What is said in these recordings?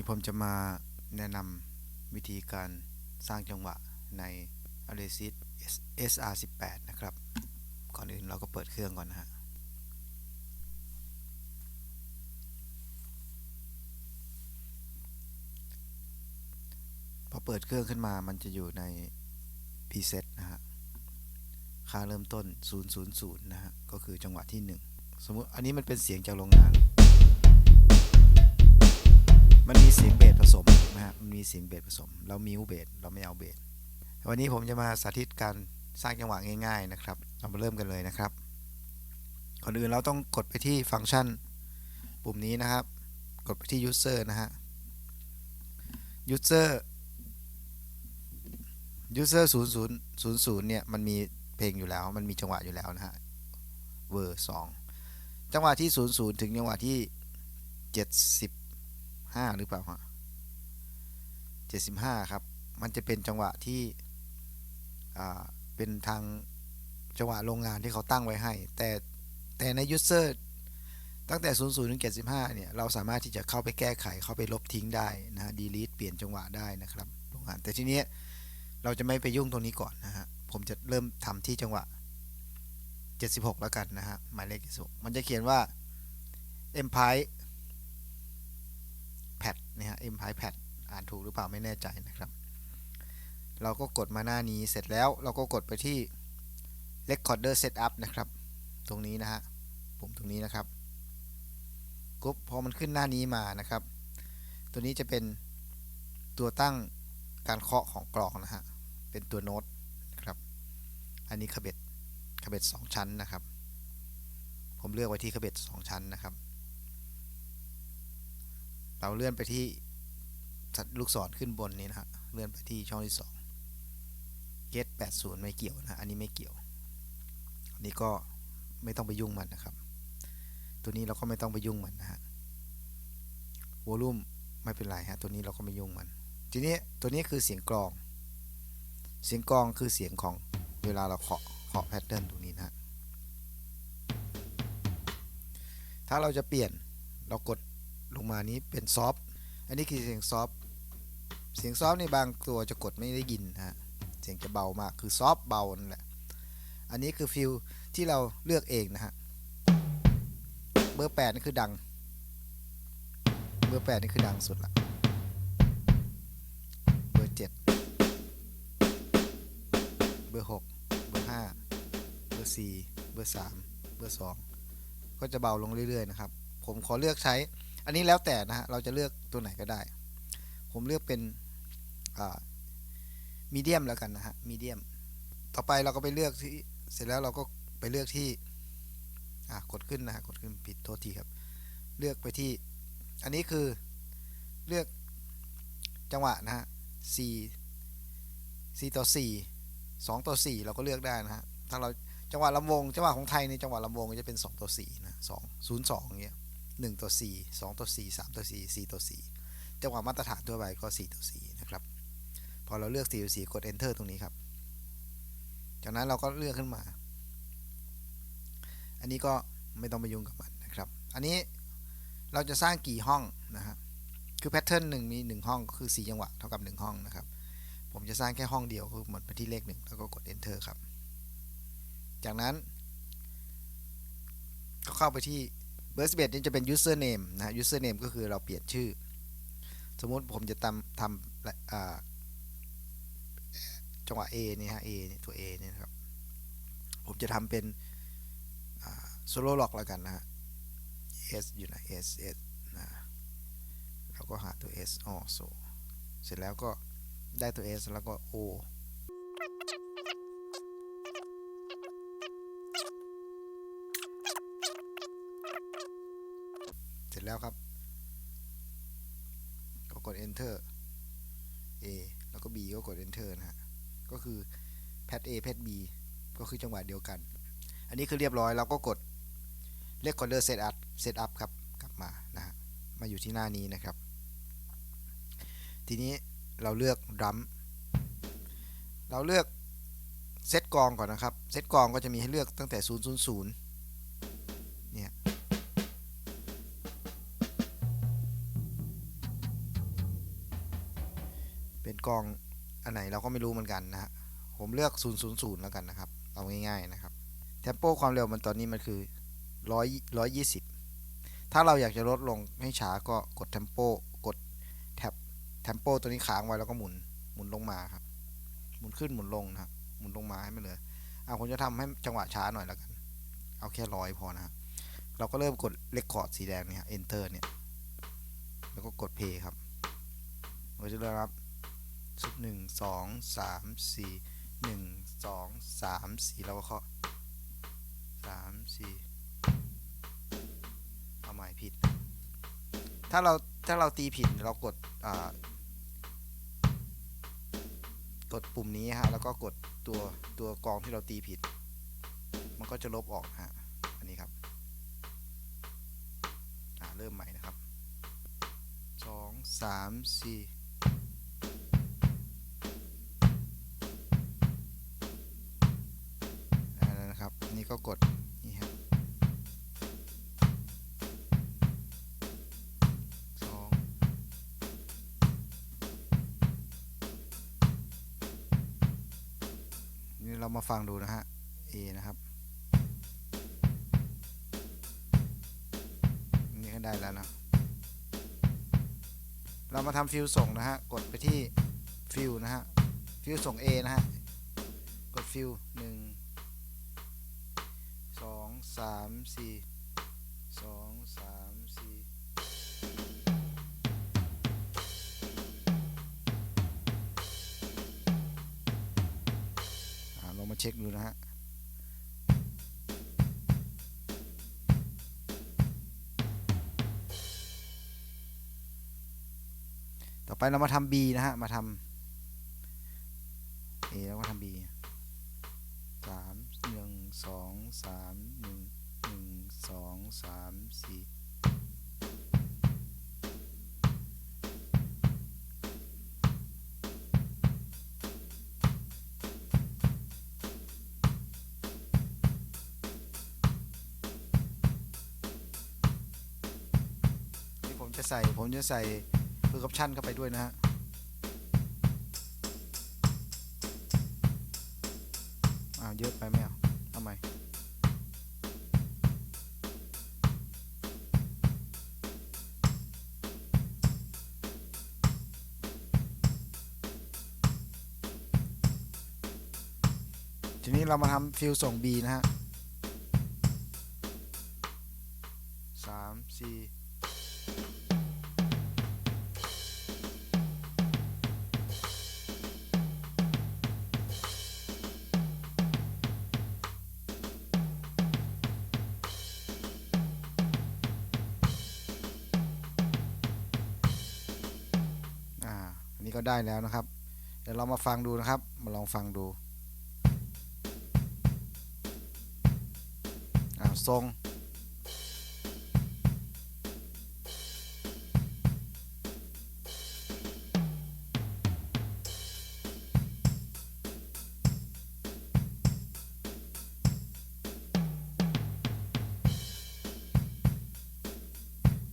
นี่ผมจะมาแนะนำวิธีการสร้างจังหวะใน a l e s i s SR18 นะครับ ก่อนอื่นเราก็เปิดเครื่องก่อนนะฮะพอเปิดเครื่องขึ้นมามันจะอยู่ใน preset นะฮะ ค่าเริ่มต้น 000 นะฮะ ก็คือจังหวะที่ 1 สมมุติอันนี้มันเป็นเสียงจากโรงงาน มันมีเสียงเบสผสมนะฮะมันมีเสียงเบสผสม เรามิวเบสเราไม่เอาเบสวันนี้ผมจะมาสาธิตการสร้างจังหวะง่ายๆนะครับ เรามาเริ่มกันเลยนะครับก่อนอื่นเราต้องกดไปที่ฟังก์ชันปุ่มนี้นะครับ กดไปที่ user นะฮะ user user 0 0 0 0เนี่ยมันมีเพลงอยู่แล้ว มันมีจังหวะอยู่แล้วนะฮะเวอร์2จังหวะที่ 0 0 ถึงจังหวะที่75 ห้าหรือเปล่าฮะ75ครับ มันจะเป็นจังหวะที่เป็นทางจังหวะโรงงานที่เขาตั้งไว้ให้ แต่แต่ใน user ตั้งแต่ 00ถึง75 เนี่ย เราสามารถที่จะเข้าไปแก้ไข เข้าไปลบทิ้งได้นะฮะ delete เปลี่ยนจังหวะได้นะครับโรงงาน แต่ทีนี้เราจะไม่ไปยุ่งตรงนี้ก่อนนะฮะ ผมจะเริ่มทำที่จังหวะ 76 แล้วกันนะฮะ หมายเลข76มันจะเขียนว่า empire นะฮะ m p i pad อ่านถูกหรือเปล่าไม่แน่ใจนะครับ เราก็กดมาหน้านี้เสร็จแล้วเราก็กดไปที่ recorder setup นะครับ ตรงนี้นะฮะปุ่มตรงนี้นะครับปุ๊บพอมันขึ้นหน้านี้มานะครับ ตัวนี้จะเป็นตัวตั้งการเคาะของกลองนะฮะ เป็นตัวโน้ตนะครับ อันนี้ขบเบ็ดขบเบ็ดสองชั้นนะครับ ผมเลือกไว้ที่ขบเบ็ดสองชั้นนะครับ เราเลื่อนไปที่ลูกศรขึ้นบนนี้นะฮะเลื่อนไปที่ช่องที่สอง get 80 ไม่เกี่ยวนะอันนี้ไม่เกี่ยว อันนี้ก็ไม่ต้องไปยุ่งมันนะครับ ตัวนี้เราก็ไม่ต้องไปยุ่งมันนะฮะวอลลุ่มไม่เป็นไรฮะตัวนี้เราก็ไม่ยุ่งมัน ทีนี้ตัวนี้คือเสียงกลอง เสียงกลองคือเสียงของเวลาเราเคาะเคาะแพทเทิร์นตรงนี้นะฮะถ้าเราจะเปลี่ยนเรากด ลงมานี้เป็นซอฟอันนี้คือเสียงซอฟเสียงซอฟในบางตัวจะกดไม่ได้ยินฮะเสียงจะเบามากคือซอฟเบานั่นแหละอันนี้คือฟิลที่เราเลือกเองนะฮะเบอร์8นี่คือดัง เบอร์8นี่คือดังสุดละเบอร์7เบอร์6เบอร์5เบอร์4เบอร์3เบอร์2ก็จะเบาลงเรื่อยๆนะครับ ผมขอเลือกใช้ อันนี้แล้วแต่นะฮะเราจะเลือกตัวไหนก็ได้ ผมเลือกเป็นมีเดียมแล้วกันนะฮะมีเดียมต่อไปเราก็ไปเลือกที่เสร็จแล้วเราก็ไปเลือกที่กดขึ้นนะฮะกดขึ้นผิดโทษทีครับ เลือกไปที่อันนี้คือเลือกจังหวะนะฮะ4 4ต่อ 4 2 ต่อ 4 เราก็เลือกได้นะฮะถ้าเราจังหวะลำวงจังหวะของไทยในจังหวะลำวงจะเป็น 2 ต่อ 4 นะ 2 0 2อย่างเงี้ย 1 ต่อ 4 2 ต่อ 4 3 ต่อ 4 4 ต่อ 4 จังหวะมาตรฐานทั่วไปก็ 4 ต่อ 4 นะครับ พอเราเลือก 4 ต่อ 4 กด enter ตรงนี้ครับ จากนั้นเราก็เลือกขึ้นมา อันนี้ก็ไม่ต้องไปยุ่งกับมันนะครับ อันนี้เราจะสร้างกี่ห้องนะฮะ คือแพทเทิร์นหนึ่งมี 1 ห้องก็คือ 4 จังหวะเท่ากับ 1 ห้องนะครับ ผมจะสร้างแค่ห้องเดียวคือหมดไปที่เลขหนึ่งแล้วก็กด enter ครับ จากนั้นก็เข้าไปที่ เบอร์11นี่จะเป็น username นะฮะ username ก็คือเราเปลี่ยนชื่อ สมมุติผมจะทำทำจังหวะ A นี่ฮะ A นี่ตัว A นี่นะครับ ผมจะทำเป็นโซโล่ล็อกแล้วกันนะฮะ S อยู่ไหน S S นะเราก็หาตัว S อ๋อโซเสร็จแล้วก็ได้ตัว S แล้วก็ O เสร็จแล้วครับ ก็กด enter A แล้วก็ B ก็กด enter นะฮะ ก็คือ pad A pad B ก็คือจังหวะเดียวกัน อันนี้คือเรียบร้อยเราก็กดเลือก recorder setup setup ครับ กลับมานะฮะ มาอยู่ที่หน้านี้นะครับ ทีนี้เราเลือกรัมเราเลือกเซตกองก่อนนะครับ เซตกองก็จะมีให้เลือกตั้งแต่ 0 0 0 กองอันไหนเราก็ไม่รู้เหมือนกันนะฮะผมเลือก 000 แล้วกันนะครับ เอาง่ายๆนะครับเทมโปความเร็วมันตอนนี้มันคือ100 120 ถ้าเราอยากจะลดลงให้ช้าก็กดเทมโปกดแท็บเทมโปตัวนี้ค้างไว้แล้วก็หมุนหมุนลงมาครับ หมุนขึ้นหมุนลงนะครับหมุนลงมาให้มันเลยเอาผมจะทำให้จังหวะช้าหน่อยแล้วกัน เอาแค่ร้อยพอนะครับเราก็เริ่มกดเลคคอร์ดสีแดงเนี่ย enter เนี่ย แล้วก็กด play ครับเราจะได้รับ หนึ่งสองสามสี่หนึ่งสองสามสี่แล้วก็เคาะสามสี่เอาใหม่ผิด ถ้าเราถ้าเราตีผิดเรากดกดปุ่มนี้ฮะแล้วก็กดตัวตัวกองที่เราตีผิด มันก็จะลบออกฮะอันนี้ครับเริ่มใหม่นะครับสองสามสี่ นี่ก็กดนี่ฮะสองนี่เรามาฟังดูนะฮะ A นะครับ นี่ก็ได้แล้วนะ เรามาทำฟิลส่งนะฮะ กดไปที่ฟิลนะฮะ ฟิลส่ง A นะฮะ กดฟิลหนึ่ง สองสามสี่สองสามสี่อ่าลองมาเช็คดูนะฮะต่อไปเรามาทำ B นะฮะ มาทำ A แล้วก็ทำ B สามสี่นี่ผมจะใส่ผมจะใส่เ e อร์คัปชั่นเข้าไปด้วยนะฮะ ทีนี้เรามาทำฟิลส่ง B นะฮะสามสี่อ่าอันนี้ก็ได้แล้วนะครับ เดี๋ยวเรามาฟังดูนะครับ มาลองฟังดู ทรง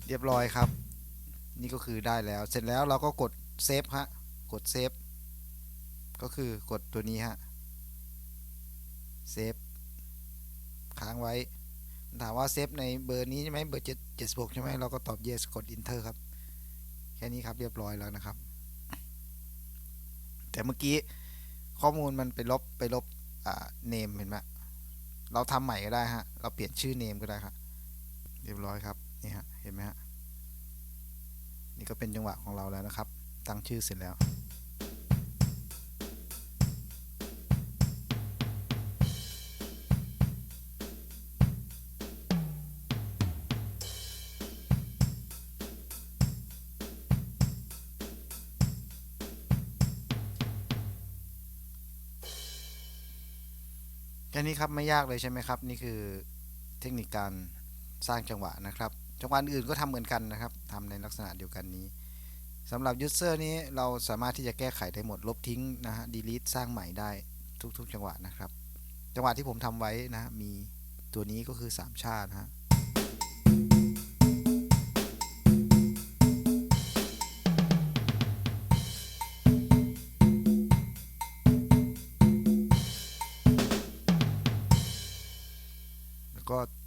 เรียบร้อยครับ นี่ก็คือได้แล้ว เสร็จแล้วเราก็กดเซฟฮะ กดเซฟ ก็คือกดตัวนี้ฮะ เซฟ ค้างไว้ ถามว่าเซฟในเบอร์นี้ใช่ไหมเบอร์7 76ใช่ไหมเราก็ตอบ yes กด enter ครับ แค่นี้ครับเรียบร้อยแล้วนะครับ แต่เมื่อกี้ข้อมูลมันไปลบไปลบอ่า name เห็นไหมเราทำใหม่ก็ได้ฮะ เราเปลี่ยนชื่อ name ก็ได้ครับ เรียบร้อยครับ นี่ฮะ เห็นไหมฮะ นี่ก็เป็นจังหวะของเราแล้วนะครับ ตั้งชื่อเสร็จแล้ว ค่นี้ครับไม่ยากเลยใช่ไหมครับ นี่คือเทคนิคการสร้างจังหวะนะครับ จังหวะอื่นก็ทำเหมือนกันนะครับทำในลักษณะเดียวกันนี้สำหรับยูเซอร์นี้เราสามารถที่จะแก้ไขได้หมดลบทิ้งนะฮะ delete สร้างใหม่ได้ทุก ๆ จังหวะนะครับ จังหวะที่ผมทำไว้นะมีตัวนี้ก็คือ 3 ชาตินะฮะ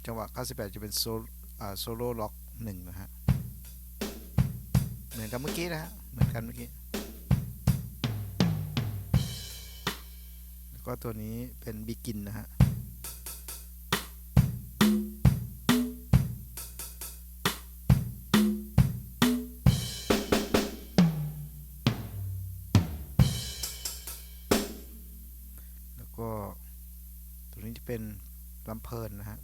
จังหวะ 98 จะเป็นโซโล่ล็อกหนึ่งนะฮะ เหมือนกับเมื่อกี้นะฮะ เหมือนกันเมื่อกี้ แล้วก็ตัวนี้เป็นบิกินนะฮะแล้วก็ตัวนี้จะเป็นลำเพลินนะฮะ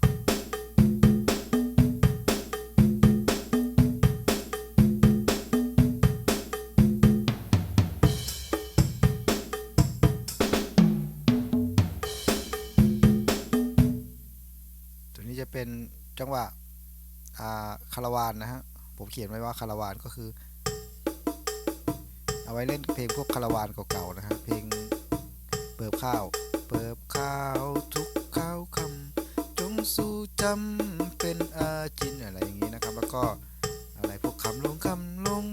เป็นจังหวะอาคาราวานนะฮะ ผมเขียนไว้ว่าคาราวานก็คือ เอาไว้เล่นเพลงพวกคาราวานเก่าๆนะฮะ เพลงเปิบข้าว เปิบข้าวทุกข้าวคำจงสู้จำเป็นอาจินอะไรอย่างนี้นะครับ แล้วก็อะไรพวกคำลงคำลง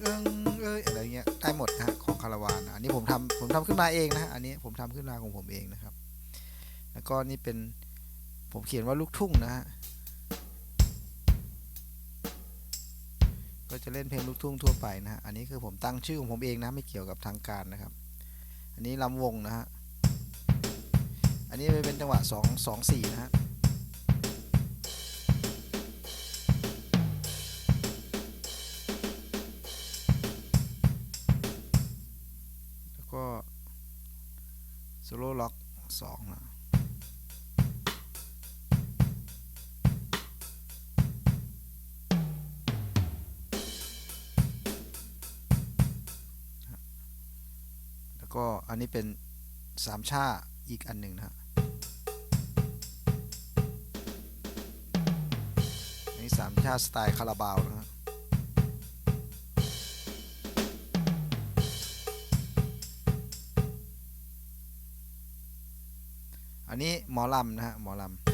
เอิงเอ้ยอะไรเงี้ยได้หมดนะฮะของคาราวานอันนี้ผมทำผมทำขึ้นมาเองนะฮะอันนี้ผมทำขึ้นมาของผมเองนะครับ แล้วก็นี่เป็น ผมเขียนว่าลูกทุ่งนะฮะ ก็จะเล่นเพลงลูกทุ่งทั่วไปนะฮะ อันนี้คือผมตั้งชื่อของผมเองนะ ไม่เกี่ยวกับทางการนะครับ อันนี้ลำวงนะฮะ อันนี้เป็นจังหวะ 2 2 4 นะฮะ แล้วก็อันนี้เป็นสามชาอีกอันหนึ่งนะฮะอันนี้สามชาสไตล์คาราบาวนะฮะอันนี้หมอลำนะฮะหมอลำ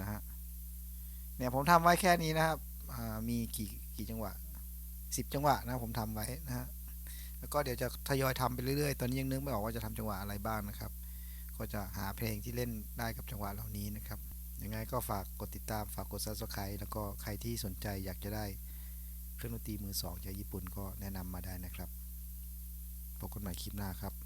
นะฮะ เนี่ยผมทำไว้แค่นี้นะครับมีกี่กี่จังหวะสิบจังหวะนะผมทำไว้นะฮะ แล้วก็เดี๋ยวจะทยอยทำไปเรื่อยๆ ตอนนี้ยังนึกไม่ออกว่าจะทำจังหวะอะไรบ้างนะครับ ก็จะหาเพลงที่เล่นได้กับจังหวะเหล่านี้นะครับ ยังไงก็ฝากกดติดตาม ฝากกด subscribe แล้วก็ใครที่สนใจอยากจะได้เครื่องดนตรีมือสองจากญี่ปุ่นก็แนะนำมาได้นะครับ พบกันใหม่คลิปหน้าครับ